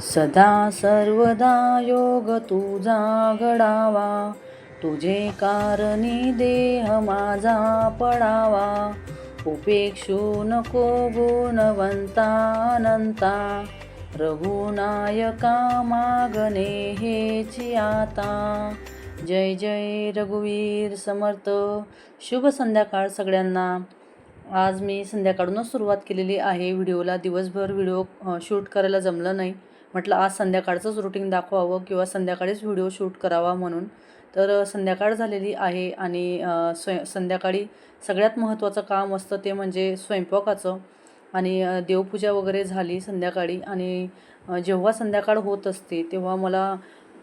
सदा सर्वदा योग तुझा घडावा. तुझे कारणी देह माझा पडावा. उपेक्षू नको गुणवंता अनंता रघुनायका मागणे हेची आता. जय जय रघुवीर समर्थ. शुभ संध्याकाळ सगळ्यांना. आज मी संध्याकाळूनच सुरुवात केलेली आहे. व्हिडिओला दिवसभर व्हिडिओ शूट करायला जमलं नाही. म्हटलं आज संध्याकाळचंच रुटीन दाखवावं किंवा संध्याकाळीच व्हिडिओ शूट करावा म्हणून. तर संध्याकाळ झालेली आहे आणि अ, स्वय संध्याकाळी सगळ्यात महत्त्वाचं काम असतं ते म्हणजे स्वयंपाकाचं. आणि देवपूजा वगैरे झाली संध्याकाळी आणि जेव्हा संध्याकाळ होत असते तेव्हा मला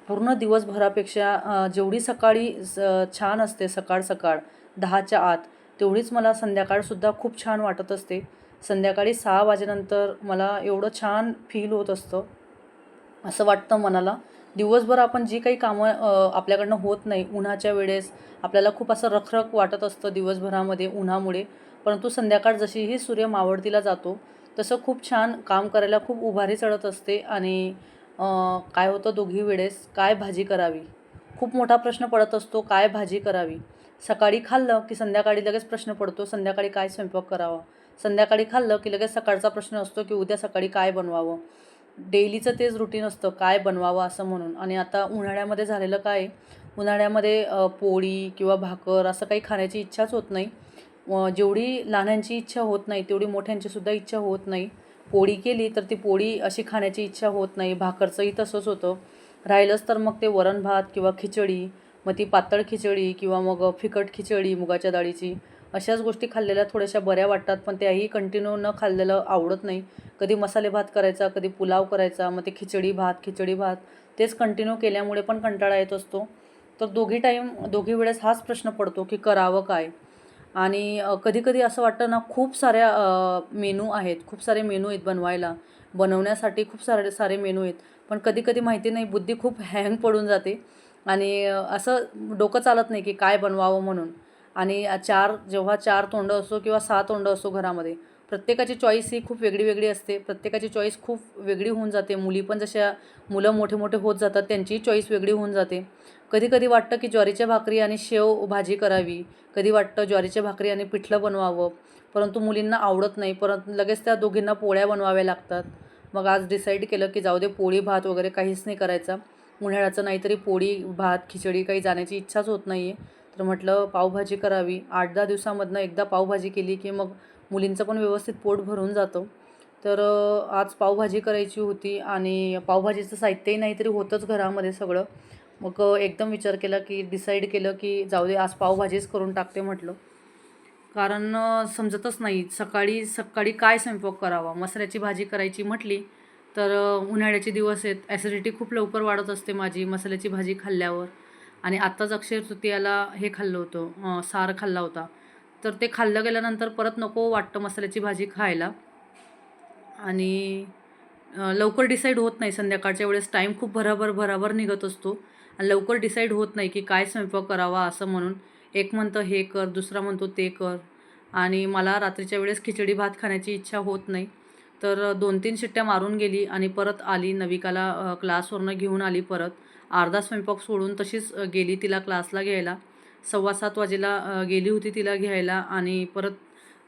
पूर्ण दिवसभरापेक्षा जेवढी सकाळी स छान असते सकाळ सकाळ दहाच्या आत तेवढीच मला संध्याकाळसुद्धा खूप छान वाटत असते. संध्याकाळी सहा वाजेनंतर मला एवढं छान फील होत असतं. असं वाटतं मनाला. दिवसभर आपण जी काही कामं आपल्याकडनं होत नाही उन्हाच्या वेळेस आपल्याला खूप असं रखरख वाटत असतं दिवसभरामध्ये उन्हामुळे. परंतु संध्याकाळ जशीही सूर्य मावळतीला जातो तसं खूप छान काम करायला खूप उभारी चढत असते आणि काय होतं दोघी वेळेस? काय भाजी करावी? खूप मोठा प्रश्न पडत असतो काय भाजी करावी? सकाळी खाल्लं की संध्याकाळी लगेच प्रश्न पडतो संध्याकाळी काय स्वयंपाक करावा? संध्याकाळी खाल्लं की लगेच सकाळचा प्रश्न असतो की उद्या सकाळी काय बनवावं? डेलीचं तेच रुटीन असतं काय बनवावं असं म्हणून. आणि आता उन्हाळ्यामध्ये झालेलं काय उन्हाळ्यामध्ये पोळी किंवा भाकर असं काही खाण्याची इच्छाच होत नाही. जेवढी लहानांची इच्छा होत नाही तेवढी मोठ्यांचीसुद्धा इच्छा होत नाही. पोळी केली तर ती पोळी अशी खाण्याची इच्छा होत नाही. भाकरचंही तसंच होतं. राहिलंच तर मग ते वरण भात किंवा खिचडी मग ती पातळ खिचडी किंवा मग फिकट खिचडी मुगाच्या डाळीची. अशाच गोष्टी खाल्लेल्या थोड्याशा बऱ्या वाटतात पण त्याही कंटिन्यू न खाल्लेलं आवडत नाही. कधी मसाले भात करायचा कधी पुलाव करायचा मग ते खिचडी भात खिचडी भात तेच कंटिन्यू केल्यामुळे पण कंटाळा येत असतो. तर दोघी टाईम दोघी वेळेस हाच प्रश्न पडतो की करावं काय? आणि कधीकधी असं वाटतं ना खूप साऱ्या मेनू आहेत खूप सारे मेनू आहेत बनवायला. बनवण्यासाठी खूप सारे सारे मेनू आहेत पण कधीकधी माहिती नाही बुद्धी खूप हँग पडून जाते. आणि असं डोकं चालत नाही की काय बनवावं म्हणून. आणि चार जेव्हा चार तोंडं असो किंवा सहा तोंडं असो घरामध्ये प्रत्येकाची चॉईस ही खूप वेगळी वेगळी असते. प्रत्येकाची चॉईस खूप वेगळी होऊन जाते. मुली पण जशा मुलं मोठे मोठे होत जातात त्यांचीही चॉईस वेगळी होऊन जाते. कधी कधी वाटतं की ज्वारीच्या भाकरी आणि शेव भाजी करावी. कधी वाटतं ज्वारीच्या भाकरी आणि पिठलं बनवावं. परंतु मुलींना आवडत नाही. परंतु लगेच त्या दोघींना पोळ्या बनवाव्या लागतात. मग आज डिसाईड केलं की जाऊ दे पोळी भात वगैरे काहीच नाही करायचा. उन्हाळ्याचं नाहीतरी पोळी भात खिचडी काही जाण्याची इच्छाच होत नाही आहे तर म्हटलं पावभाजी करावी. आठ दहा दिवसामधनं एकदा पावभाजी केली की मग मुलींचं पण व्यवस्थित पोट भरून जातं. तर आज पावभाजी करायची होती आणि पावभाजीचं साहित्यही नाहीतरी होतंच घरामध्ये सगळं. मग एकदम विचार केला की डिसाईड केलं की जाऊ दे आज पावभाजीच करून टाकते म्हटलं. कारण समजतच नाही सकाळी सकाळी काय स्वयंपाक करावा? मसाल्याची भाजी करायची म्हटली तर उन्हाळ्याचे दिवस आहेत. ॲसिडिटी खूप लवकर वाढत असते माझी मसाल्याची भाजी खाल्ल्यावर. आणि आत्ताच अक्षय तृतीयाला हे खाल्लं होतं सार खाल्ला होता. तर ते खाल्लं गेल्यानंतर परत नको वाटतं मसाल्याची भाजी खायला. आणि लवकर डिसाईड होत नाही. संध्याकाळच्या वेळेस टाईम खूप भराभर भराभर निघत असतो. आणि लवकर डिसाईड होत नाही की काय स्वयंपाक करावा असं म्हणून. एक म्हणतं हे कर. दुसरा म्हणतो ते कर. आणि मला रात्रीच्या वेळेस खिचडी भात खाण्याची इच्छा होत नाही. तर दोन तीन शिट्ट्या मारून गेली आणि परत आली. नविकाला क्लासवरनं घेऊन आली परत. अर्धा स्वयंपाक सोडून तशीच गेली तिला क्लासला घ्यायला. सव्वा सात वाजेला गेली होती तिला घ्यायला आणि परत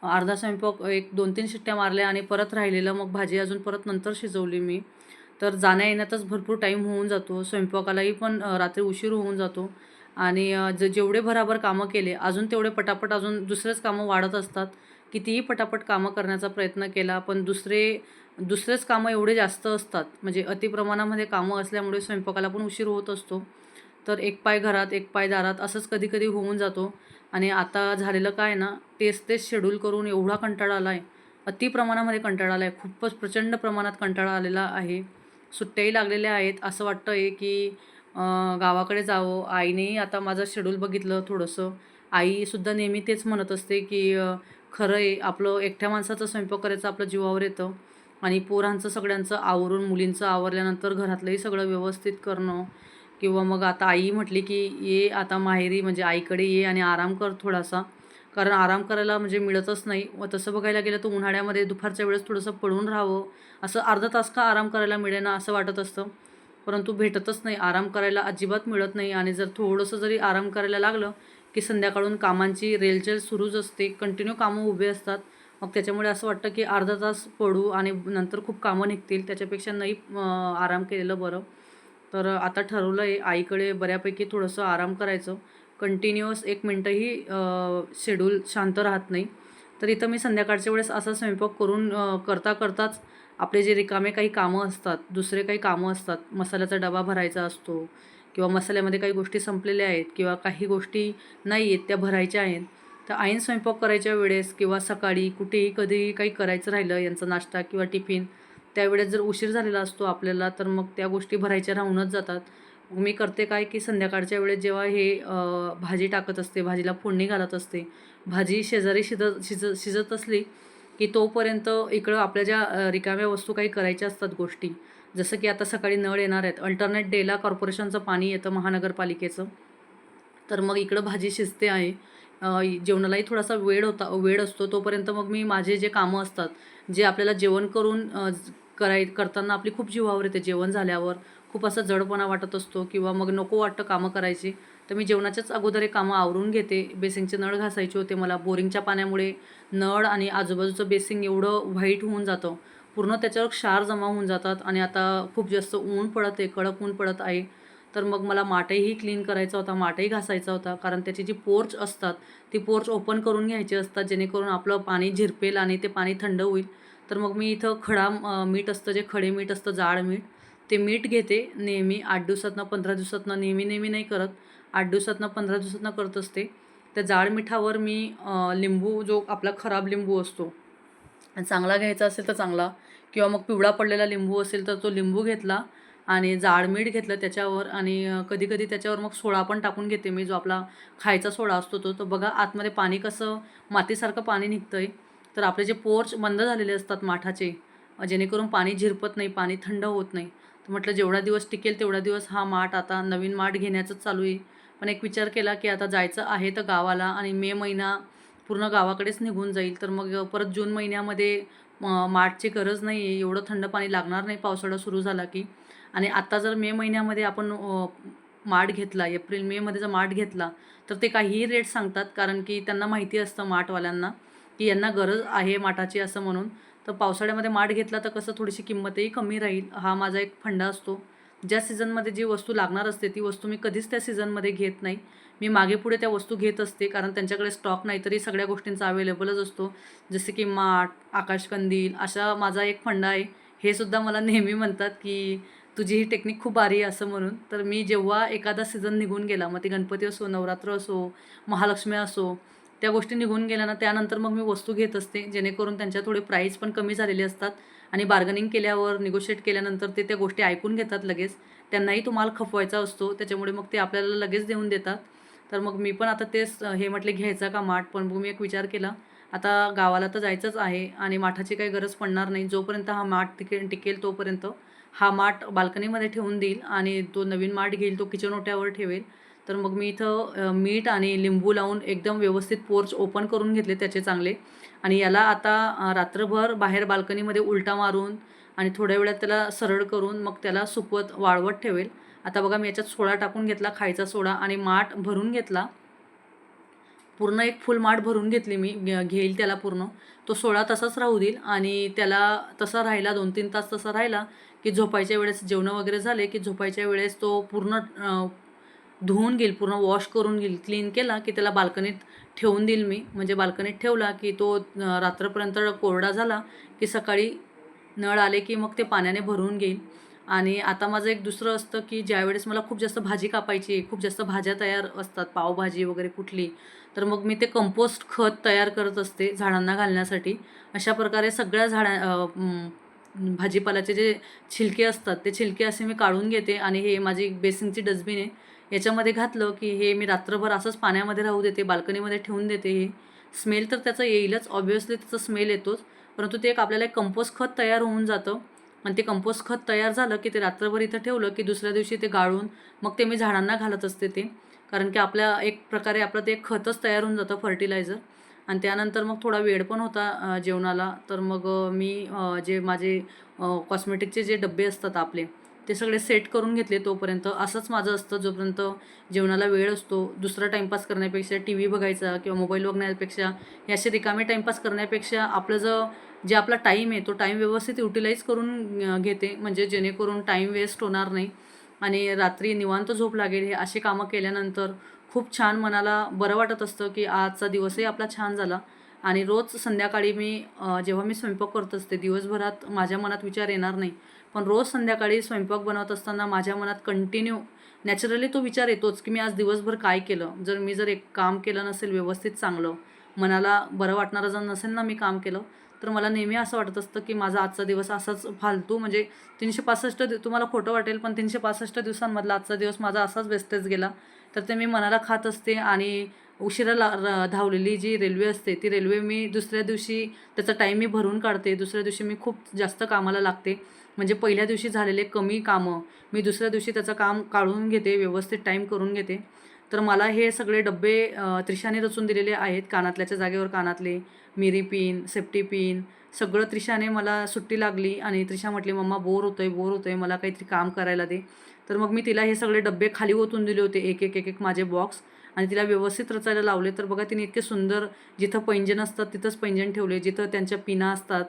अर्धा स्वयंपाक एक दोन तीन शिट्ट्या मारल्या आणि परत राहिलेलं मग भाजी अजून परत नंतर शिजवली मी. तर जाण्या येण्यातच भरपूर टाईम होऊन जातो. स्वयंपाकालाही पण रात्री उशीर होऊन जातो. आणि ज जेवढे भराभर कामं केले अजून तेवढे पटापट अजून दुसरेच कामं वाढत असतात. कितीही पटापट कामं करण्याचा प्रयत्न केला पण दुसरे दुसरेच कामं एवढे जास्त असतात. म्हणजे अतिप्रमाणामध्ये कामं असल्यामुळे स्वयंपाकाला पण उशीर होत असतो. तर एक पाय घरात एक पाय दारात असंच कधी कधी होऊन जातो. आणि आता झालेलं काय ना तेच तेच शेड्यूल करून एवढा कंटाळा आला आहे अति प्रमाणामध्ये कंटाळा आला आहे खूपच प्रचंड प्रमाणात कंटाळा आलेला आहे. सुट्ट्याही लागलेल्या आहेत. असं वाटतं आहे की गावाकडे जावं. आईनेही आता माझं शेड्यूल बघितलं थोडंसं. आईसुद्धा नेहमी तेच म्हणत असते की खरं आहे आपलं एकट्या माणसाचं स्वयंपाक करायचं आपलं जीवावर येतं. आणि पोरांचं सगळ्यांचं आवरून मुलींचं आवरल्यानंतर घरातलंही सगळं व्यवस्थित करणं. किंवा मग आता आई म्हटली की ये आता माहेरी म्हणजे आईकडे ये आणि आराम कर थोडासा. कारण आराम करायला म्हणजे मिळतच नाही. व तसं बघायला गेलं तर उन्हाळ्यामध्ये दुपारच्या वेळेस थोडंसं पडून राहावं. असं अर्धा तास का आराम करायला मिळेना असं वाटत असतं. परंतु भेटतच नाही. आराम करायला अजिबात मिळत नाही. आणि जर थोडंसं जरी आराम करायला लागलं की संध्याकाळून कामांची रेलचेल सुरूच असते. कंटिन्यू कामं उभे असतात. मग त्याच्यामुळे असं वाटतं की अर्धा तास पडू आणि नंतर खूप कामं निघतील. त्याच्यापेक्षा नाही आराम केलेलं बरं. तर आता ठरवलं आहे आईकडे बऱ्यापैकी थोडंसं आराम करायचं. कंटिन्युअस एक मिनटंही शेड्यूल शांत राहत नाही. तर इथं मी संध्याकाळच्या वेळेस असा स्वयंपाक करून करता करताच आपले जे रिकामे काही कामं असतात दुसरे काही कामं असतात मसाल्याचा डबा भरायचा असतो किंवा मसाल्यामध्ये काही गोष्टी संपलेल्या आहेत किंवा काही गोष्टी नाही आहेत त्या भरायच्या आहेत. तर ऐन स्वयंपाक करायच्या वेळेस किंवा सकाळी कुठेही कधीही काही करायचं राहिलं यांचा नाश्ता किंवा टिफिन त्यावेळेस जर उशीर झालेला असतो आपल्याला तर मग त्या गोष्टी भरायच्या राहूनच जातात. मग मी करते काय की संध्याकाळच्या वेळेस जेव्हा हे भाजी टाकत असते भाजीला फोडणी घालत असते भाजी शेजारी शिजत शिज शिजत असली की तोपर्यंत इकडं आपल्या ज्या रिकाम्या वस्तू काही करायच्या असतात गोष्टी जसं की आता सकाळी नळ येणार आहेत अल्टरनेट डेला कॉर्पोरेशनचं पाणी येतं महानगरपालिकेचं तर मग इकडं भाजी शिजते आहे जेवणालाही थोडासा वेळ होता वेळ असतो तोपर्यंत मग मी माझे जे कामं असतात जे आपल्याला जेवण करून कराय करताना आपली खूप जीवावर येते जेवण झाल्यावर. खूप असं जडपणा वाटत असतो किंवा मग नको वाटतं कामं करायची. तर मी जेवणाच्याच अगोदर हे कामं आवरून घेते. बेसिंगचे नळ घासायचे होते मला. बोरिंगच्या पाण्यामुळे नळ आणि आजूबाजूचं बेसिंग एवढं व्हाईट होऊन जातं. पूर्ण त्याच्यावर क्षार जमा होऊन जातात आणि आता खूप जास्त ऊन पडत आहे कडक ऊन पडत आहे. तर मग मला माटही क्लीन करायचा होता माटही घासायचा होता. कारण त्याची जी पोर्च असतात ती पोर्च ओपन करून घ्यायची असतात जेणेकरून आपलं पाणी झिरपेल आणि ते पाणी थंड होईल. तर मग मी इथं खडा मीठ असतं जे खडे मीठ असतं जाड मीठ ते मीठ घेते नेहमी. आठ दिवसातनं पंधरा दिवसातनं नेहमी नेहमी नाही करत. आठ दिवसातनं पंधरा दिवसातनं करत असते. त्या जाड मिठावर मी लिंबू जो आपला खराब लिंबू असतो चांगला घ्यायचा असेल तर चांगला किंवा मग पिवळा पडलेला लिंबू असेल तर तो लिंबू घेतला. आणि जाड मीठ घेतलं त्याच्यावर आणि कधी कधी त्याच्यावर मग सोडा पण टाकून घेते मी जो आपला खायचा सोडा असतो तो. तो बघा आतमध्ये पाणी कसं मातीसारखं पाणी निघतं आहे तर आपले जे पोर्च बंद झालेले असतात माठाचे जेणेकरून पाणी झिरपत नाही पाणी थंड होत नाही. तर म्हटलं जेवढा दिवस टिकेल तेवढा दिवस हा माठ आता नवीन माठ घेण्याचंच चालू आहे. पण एक विचार केला की आता जायचं आहे तर गावाला आणि मे महिना पूर्ण गावाकडेच निघून जाईल. तर मग परत जून महिन्यामध्ये माठची गरज नाही आहे एवढं थंड पाणी लागणार नाही. पावसाळा सुरू झाला की आणि आत्ता जर मे महिन्यामध्ये आपण माठ घेतला एप्रिल मेमध्ये जर माठ घेतला तर ते काहीही रेट सांगतात. कारण की त्यांना माहिती असतं माठवाल्यांना की यांना गरज आहे माठाची असं म्हणून. तर पावसाळ्यामध्ये माठ घेतला तर कसं थोडीशी किंमतही कमी राहील. हा माझा एक फंडा असतो. ज्या सीझनमध्ये जी वस्तू लागणार असते ती वस्तू मी कधीच त्या सीझनमध्ये घेत नाही. मी मागे पुढे त्या वस्तू घेत असते कारण त्यांच्याकडे स्टॉक नाही तरी सगळ्या गोष्टींचा अवेलेबलच असतो. जसे की माठ आकाशकंदील अशा माझा एक फंडा आहे. हे सुद्धा मला नेहमी म्हणतात की तुझी ही टेक्निक खूप भारी आहे असं म्हणून. तर मी जेव्हा एखादा सीझन निघून गेला मग ते गणपती असो नवरात्र असो महालक्ष्मी असो त्या गोष्टी निघून गेल्या ना त्यानंतर मग मी वस्तू घेत असते जेणेकरून त्यांच्या थोडे प्राईस पण कमी झालेले असतात आणि बार्गनिंग केल्यावर निगोशिएट केल्यानंतर ते त्या गोष्टी ऐकून घेतात लगेच. त्यांनाही तो माल खपवायचा असतो त्याच्यामुळे मग ते आपल्याला लगेच देऊन देतात. तर मग मी पण आता तेच हे म्हटले घ्यायचा का माठ? पण मग मी एक विचार केला आता गावाला तर जायचंच आहे आणि माठाची काही गरज पडणार नाही. जोपर्यंत हा माठ टिकेल टिकेल तोपर्यंत हा माठ बाल्कनीमध्ये ठेवून देईल आणि तो नवीन माठ घेईल तो किचन ओट्यावर ठेवेल. तर मग मी इथं मीठ आणि लिंबू लावून एकदम व्यवस्थित पोर्च ओपन करून घेतले त्याचे चांगले. आणि याला आता रात्रभर बाहेर बाल्कनीमध्ये उलटा मारून आणि थोड्या वेळात त्याला सरळ करून मग त्याला सुकवत वाळवत ठेवेल. आता बघा मी याच्यात सोडा टाकून घेतला खायचा सोडा आणि माठ भरून घेतला. पूर्ण एक फुल माठ भरून घेतली मी. घेईल त्याला पूर्ण. तो सोळा तासाच राहू देईल आणि त्याला तसा राहिला दोन तीन तास तसा राहिला की झोपायच्या वेळेस जेवणं वगैरे झाले की झोपायच्या वेळेस तो पूर्ण धुवून घेईल पूर्ण वॉश करून घेईल क्लीन केला की त्याला बाल्कनीत ठेवून देईल मी. म्हणजे बाल्कनीत ठेवला की तो रात्रपर्यंत कोरडा झाला की सकाळी नळ आले की मग ते पाण्याने भरून घेईल. आणि आता माझं एक दुसरं असतं की ज्यावेळेस मला खूप जास्त भाजी कापायची आहे खूप जास्त भाज्या तयार असतात पावभाजी वगैरे कुठली तर मग मी ते कंपोस्ट खत तयार करत असते झाडांना घालण्यासाठी. अशा प्रकारे सगळ्या झाडा भाजीपाल्याचे जे छिलके असतात ते छिलके असे मी काढून घेते आणि हे माझी बेसिनची डस्टबिन आहे. याच्यामध्ये घातलं की हे मी रात्रभर असंच पाण्यामध्ये राहू देते बाल्कनीमध्ये ठेवून देते हे. स्मेल तर त्याचं येईलच ऑब्वियसली त्याचा स्मेल येतोच परंतु ते एक आपल्याला एक कंपोस्ट खत तयार होऊन जातं. आणि ते कंपोस्ट खत तयार झालं की ते रात्रभर इथं ठेवलं की दुसऱ्या दिवशी ते गाळून मग ते मी झाडांना घालत असते ते. कारण की आपल्या एक प्रकारे आपलं ते खतच तयार होऊन जातं फर्टिलायझर आणि त्यानंतर मग थोडा वेळ पण होता जेवणाला. तर मग मी जे माझे कॉस्मेटिकचे जे डबे असतात आपले ते सगळे सेट करून घेतले तोपर्यंत. असंच माझं असतं जोपर्यंत जेवणाला वेळ असतो. दुसरा टाईमपास करण्यापेक्षा टी व्ही बघायचा किंवा मोबाईल बघण्यापेक्षा हे असे रिकामे टाईमपास करण्यापेक्षा आपलं जो जे आपला टाईम आहे तो टाईम व्यवस्थित युटिलाईज करून घेते. म्हणजे जेणेकरून टाईम वेस्ट होणार नाही. आणि रात्री निवांत झोप लागेल हे असे कामं केल्यानंतर खूप छान मनाला बरं वाटत असतं की आजचा दिवसही आपला छान झाला. आणि रोज संध्याकाळी मी जेव्हा मी स्वयंपाक करत असते दिवसभरात माझ्या मनात विचार येणार नाही. पण रोज संध्याकाळी स्वयंपाक बनवत असताना माझ्या मनात कंटिन्यू नॅचरली तो विचार येतोच की मी आज दिवसभर काय केलं? जर मी जर एक काम केलं नसेल व्यवस्थित चांगलं मनाला बरं वाटणारं जर नसेल ना मी काम केलं तर मला नेहमी असं वाटत असतं की माझा आजचा दिवस असाच फालतू. म्हणजे तीनशे पासष्ट दि तुम्हाला खोटं वाटेल पण तीनशे पासष्ट दिवसांमधला आजचा दिवस माझा असाच वेस्टेज गेला. तर ते मी मनाला खात असते आणि उशिरा ला र- धावलेली जी रेल्वे असते ती रेल्वे मी दुसऱ्या दिवशी त्याचा टाईम मी भरून काढते. दुसऱ्या दिवशी मी खूप जास्त कामाला लागते. म्हणजे पहिल्या दिवशी झालेले कमी कामं मी दुसऱ्या दिवशी त्याचं काम काढून घेते व्यवस्थित टाईम करून घेते. तर मला हे सगळे डब्बे त्रिशाने रचून दिलेले आहेत. कानातल्याच्या जागेवर कानातले मिरी पिन सेफ्टी पिन सगळं त्रिशाने मला सुट्टी लागली आणि त्रिशा म्हटली मम्मा बोर होतोय बोर होतोय मला काहीतरी काम करायला दे. तर मग मी तिला हे सगळे डब्बे खाली ओतून दिले होते एक एक एक एक माझे बॉक्स आणि तिला व्यवस्थित रचायला लावले तर बघा तिने इतके सुंदर जिथं पैंजण असतात तिथंच पैंजण ठेवले जिथं त्यांच्या पिना असतात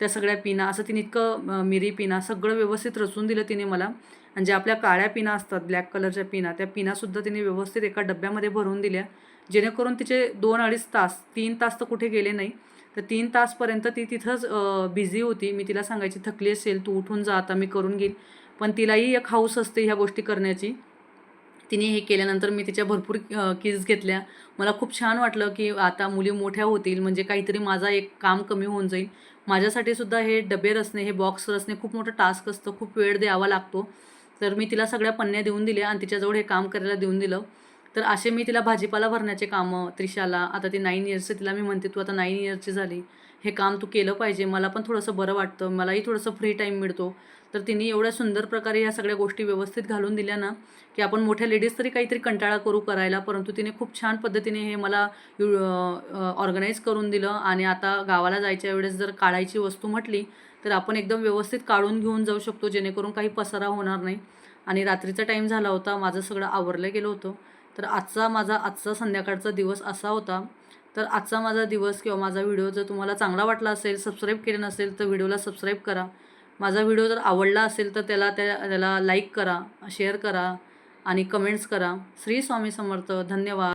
त्या सगळ्या पिना असं तिने इतकं मिरी पिना सगळं व्यवस्थित रचून दिलं तिने मला. आणि ज्या आपल्या काळ्या पिना असतात ब्लॅक कलरच्या पिना त्या पिनासुद्धा तिने व्यवस्थित एका डब्यामध्ये भरून दिल्या. जेणेकरून तिचे दोन अडीच तास तीन तास तर कुठे गेले नाही तर तीन तासपर्यंत ती तिथंच बिझी होती. मी तिला सांगायची थकली असेल तू उठून जा आता मी करून घेईन. पण तिलाही एक हाऊस असते ह्या गोष्टी करण्याची. तिने हे केल्यानंतर मी तिच्या भरपूर किस घेतल्या. मला खूप छान वाटलं की आता मुली मोठ्या होतील म्हणजे काहीतरी माझा एक काम कमी होऊन जाईल. माझ्यासाठी सुद्धा हे डबे रचणे हे बॉक्स रचणे खूप मोठं टास्क असतं खूप वेळ द्यावा लागतो. तर मी तिला सगळ्या पन्न्या देऊन दिल्या आणि तिच्याजवळ हे काम करायला देऊन दिलं. तर असे मी तिला भाजीपाला भरण्याचे कामं त्रिशाला आता ती नाईन इयर्सचे तिला मी म्हणते तू आता नाईन इयर्सची झाली. हे काम तू केलं पाहिजे. मला पण थोडंसं बरं वाटतं. मलाही थोडंसं फ्री टाईम मिळतो. तर तिने एवढ्या सुंदर प्रकारे ह्या सगळ्या गोष्टी व्यवस्थित घालून दिल्या ना की आपण मोठ्या लेडीज तरी काहीतरी कंटाळा करू करायला परंतु तिने खूप छान पद्धतीने हे मला ऑर्गनाईज करून दिलं. आणि आता गावाला जायच्या वेळेस जर काढायची वस्तू म्हटली तर आपण एकदम व्यवस्थित काढून घेऊन जाऊ शकतो जेणेकरून काही पसारा होणार नाही. आणि रात्रीचा टाईम झाला होता माझं सगळं आवरलं गेलं होतं. तर आजचा माझा आजचा संध्याकाळचा दिवस असा होता. तर आजचा माझा दिवस किंवा माझा व्हिडिओ जर तुम्हाला चांगला वाटला असेल सबस्क्राईब केलं नसेल तर व्हिडिओला सबस्क्राईब करा. माझा व्हिडिओ जर आवडला असेल तर त्याला त्या त्याला लाईक करा शेअर करा आणि कमेंट्स करा. श्री स्वामी समर्थ धन्यवाद.